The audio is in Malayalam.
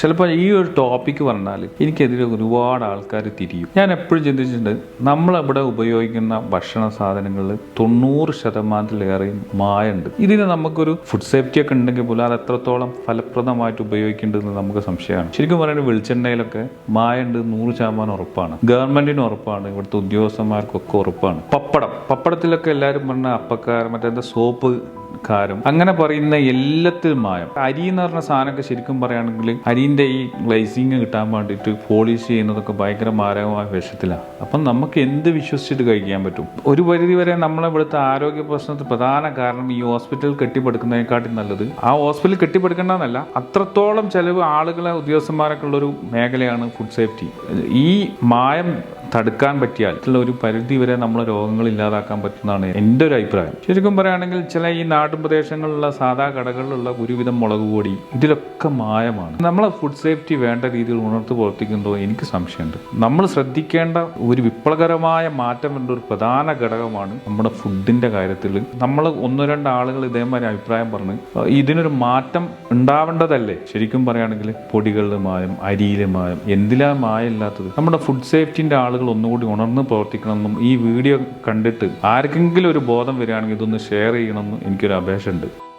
ചിലപ്പോൾ ഈ ഒരു ടോപ്പിക്ക് പറഞ്ഞാൽ എനിക്കെതിരെ ഒരുപാട് ആൾക്കാർ തിരിയും. ഞാൻ എപ്പോഴും ചിന്തിച്ചിട്ടുണ്ട് നമ്മളവിടെ ഉപയോഗിക്കുന്ന ഭക്ഷണ സാധനങ്ങളിൽ തൊണ്ണൂറ് ശതമാനത്തിലേറെയും മായുണ്ട് ഇതിന് നമുക്കൊരു ഫുഡ് സേഫ്റ്റി ഒക്കെ ഉണ്ടെങ്കിൽ പോലും അത് എത്രത്തോളം ഫലപ്രദമായിട്ട് ഉപയോഗിക്കേണ്ടതെന്ന് നമുക്ക് സംശയമാണ്. ശരിക്കും പറയുന്നത് വെളിച്ചെണ്ണയിലൊക്കെ മായുണ്ട് നൂറ് ശതമാനം ഉറപ്പാണ്. ഗവൺമെന്റിന് ഉറപ്പാണ് ഇവിടുത്തെ ഉദ്യോഗസ്ഥന്മാർക്കൊക്കെ ഉറപ്പാണ്. പപ്പടം പപ്പടത്തിലൊക്കെ എല്ലാവരും പറഞ്ഞ അപ്പക്കാരൻ മറ്റേ സോപ്പ് കാരം. അങ്ങനെ പറയുന്ന എല്ലാത്തിലും മായം. അരി എന്ന് പറഞ്ഞ സാധനമൊക്കെ ശരിക്കും പറയുകയാണെങ്കിൽ അരിന്റെ ഈ ഗ്ലൈസിങ് കിട്ടാൻ വേണ്ടിയിട്ട് പോളിഷ് ചെയ്യുന്നതൊക്കെ ഭയങ്കര മാരകമായ വിഷത്തിലാണ് അപ്പം നമുക്ക് എന്ത് വിശ്വസിച്ചിട്ട് കഴിക്കാൻ പറ്റും? ഒരു പരിധി വരെ നമ്മളെ ഇവിടുത്തെ ആരോഗ്യ പ്രശ്നത്തിന് പ്രധാന കാരണം ഈ ഹോസ്പിറ്റൽ കെട്ടിപ്പടുക്കുന്നതിനെക്കാട്ടും നല്ലത്. ആ ഹോസ്പിറ്റൽ കെട്ടിപ്പടുക്കേണ്ടതെന്നല്ല അത്രത്തോളം ചിലവ് ആളുകളെ ഉദ്യോഗസ്ഥന്മാരൊക്കെ ഉള്ളൊരു മേഖലയാണ് ഫുഡ് സേഫ്റ്റി. ഈ മായം തടുക്കാൻ പറ്റിയാൽ ഒരു പരിധി വരെ നമ്മൾ രോഗങ്ങൾ ഇല്ലാതാക്കാൻ പറ്റുന്നതാണ് എന്റെ ഒരു അഭിപ്രായം. ശരിക്കും പറയുകയാണെങ്കിൽ ചില ഈ നാട്ടും പ്രദേശങ്ങളിലുള്ള സാധാ കടകളിലുള്ള ഒരുവിധം മുളക് പൊടി ഇതിലൊക്കെ മായമാണ്. നമ്മളെ ഫുഡ് സേഫ്റ്റി വേണ്ട രീതിയിൽ ഉണർത്തു പ്രവർത്തിക്കുന്നുണ്ടോ എനിക്ക് സംശയമുണ്ട്. നമ്മൾ ശ്രദ്ധിക്കേണ്ട ഒരു വിപ്ലവകരമായ മാറ്റം വേണ്ട ഒരു പ്രധാന ഘടകമാണ് നമ്മുടെ ഫുഡിന്റെ കാര്യത്തിൽ. നമ്മൾ ഒന്ന് രണ്ട് ആളുകൾ ഇതേമാതിരി അഭിപ്രായം പറഞ്ഞ് ഇതിനൊരു മാറ്റം ഉണ്ടാവേണ്ടതല്ലേ? ശരിക്കും പറയുകയാണെങ്കിൽ പൊടികളിലെ മായം അരിയിലെ മായം എന്തിലാ മായം ഇല്ലാത്തത് നമ്മുടെ ഫുഡ് സേഫ്റ്റിന്റെ സേഫ്റ്റിന്റെ ഒന്നുകൂടി ഉണർന്ന് പ്രവർത്തിക്കണമെന്നും ഈ വീഡിയോ കണ്ടിട്ട് ആർക്കെങ്കിലും ഒരു ബോധം വരികയാണെങ്കിൽ ഇതൊന്ന് ഷെയർ ചെയ്യണമെന്നും എനിക്കൊരു അപേക്ഷ ഉണ്ട്